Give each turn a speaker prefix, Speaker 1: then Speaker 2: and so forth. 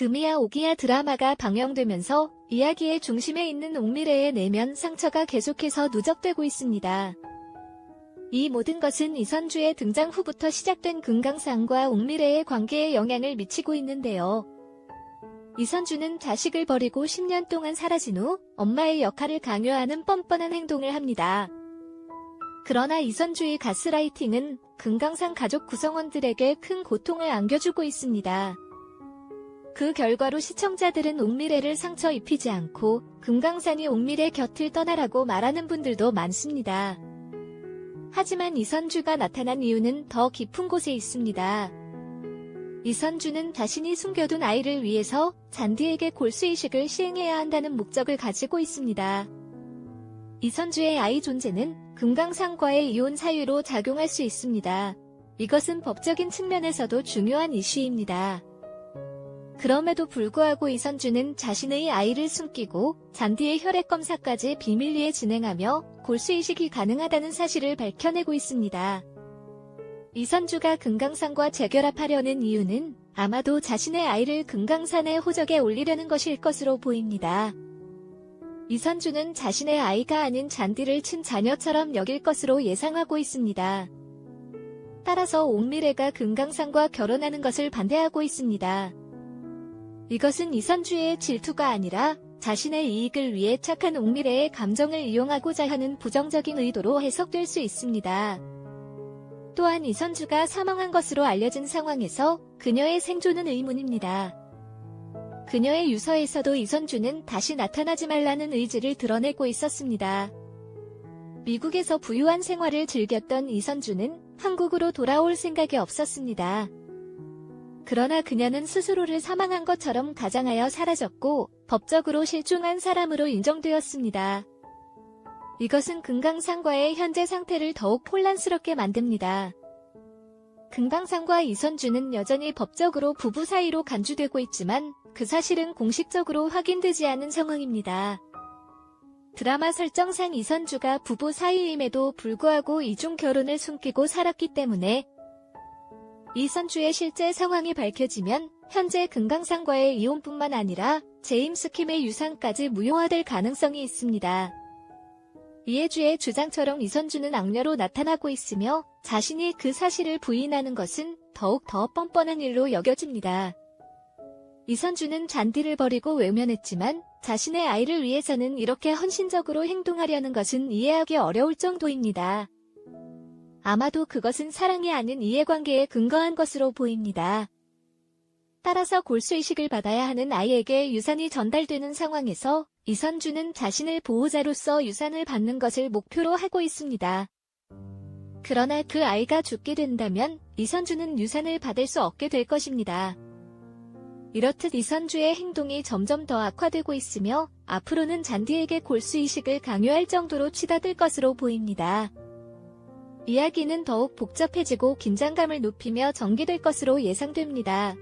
Speaker 1: 금이야 오기야 드라마가 방영되면서 이야기의 중심에 있는 옥미래의 내면 상처가 계속해서 누적되고 있습니다. 이 모든 것은 이선주의 등장 후부터 시작된 금강산과 옥미래의 관계에 영향을 미치고 있는데요. 이선주는 자식을 버리고 10년 동안 사라진 후 엄마의 역할을 강요하는 뻔뻔한 행동을 합니다. 그러나 이선주의 가스라이팅은 금강산 가족 구성원들에게 큰 고통을 안겨주고 있습니다. 그 결과로 시청자들은 옥미래를 상처 입히지 않고 금강산이 옥미래 곁을 떠나라고 말하는 분들도 많습니다. 하지만 이선주가 나타난 이유는 더 깊은 곳에 있습니다. 이선주는 자신이 숨겨둔 아이를 위해서 잔디에게 골수이식을 시행해야 한다는 목적을 가지고 있습니다. 이선주의 아이 존재는 금강산과의 이혼 사유로 작용할 수 있습니다. 이것은 법적인 측면에서도 중요한 이슈입니다. 그럼에도 불구하고 이선주는 자신의 아이를 숨기고 잔디의 혈액 검사까지 비밀리에 진행하며 골수 이식이 가능하다는 사실을 밝혀내고 있습니다. 이선주가 금강산과 재결합하려는 이유는 아마도 자신의 아이를 금강산의 호적에 올리려는 것일 것으로 보입니다. 이선주는 자신의 아이가 아닌 잔디를 친자녀처럼 여길 것으로 예상하고 있습니다. 따라서 옥미래가 금강산과 결혼하는 것을 반대하고 있습니다. 이것은 이선주의 질투가 아니라 자신의 이익을 위해 착한 옥미래의 감정을 이용하고자 하는 부정적인 의도로 해석될 수 있습니다. 또한 이선주가 사망한 것으로 알려진 상황에서 그녀의 생존은 의문입니다. 그녀의 유서에서도 이선주는 다시 나타나지 말라는 의지를 드러내고 있었습니다. 미국에서 부유한 생활을 즐겼던 이선주는 한국으로 돌아올 생각이 없었습니다. 그러나 그녀는 스스로를 사망한 것처럼 가장하여 사라졌고 법적으로 실종한 사람으로 인정되었습니다. 이것은 금강산과의 현재 상태를 더욱 혼란스럽게 만듭니다. 금강산과 이선주는 여전히 법적으로 부부 사이로 간주되고 있지만 그 사실은 공식적으로 확인되지 않은 상황입니다. 드라마 설정상 이선주가 부부 사이임에도 불구하고 이중 결혼을 숨기고 살았기 때문에 이선주의 실제 상황이 밝혀지면 현재 금강산과의 이혼뿐만 아니라 제임스 킴의 유산까지 무효화될 가능성이 있습니다. 이해주의 주장처럼 이선주는 악녀로 나타나고 있으며 자신이 그 사실을 부인하는 것은 더욱 더 뻔뻔한 일로 여겨집니다. 이선주는 잔디를 버리고 외면했지만 자신의 아이를 위해서는 이렇게 헌신적으로 행동하려는 것은 이해하기 어려울 정도입니다. 아마도 그것은 사랑이 아닌 이해관계에 근거한 것으로 보입니다. 따라서 골수이식을 받아야 하는 아이에게 유산이 전달되는 상황에서 이선주는 자신을 보호자로서 유산을 받는 것을 목표로 하고 있습니다. 그러나 그 아이가 죽게 된다면 이선주는 유산을 받을 수 없게 될 것입니다. 이렇듯 이선주의 행동이 점점 더 악화되고 있으며 앞으로는 잔디에게 골수이식을 강요할 정도로 치닫을 것으로 보입니다. 이야기는 더욱 복잡해지고 긴장감을 높이며 전개될 것으로 예상됩니다.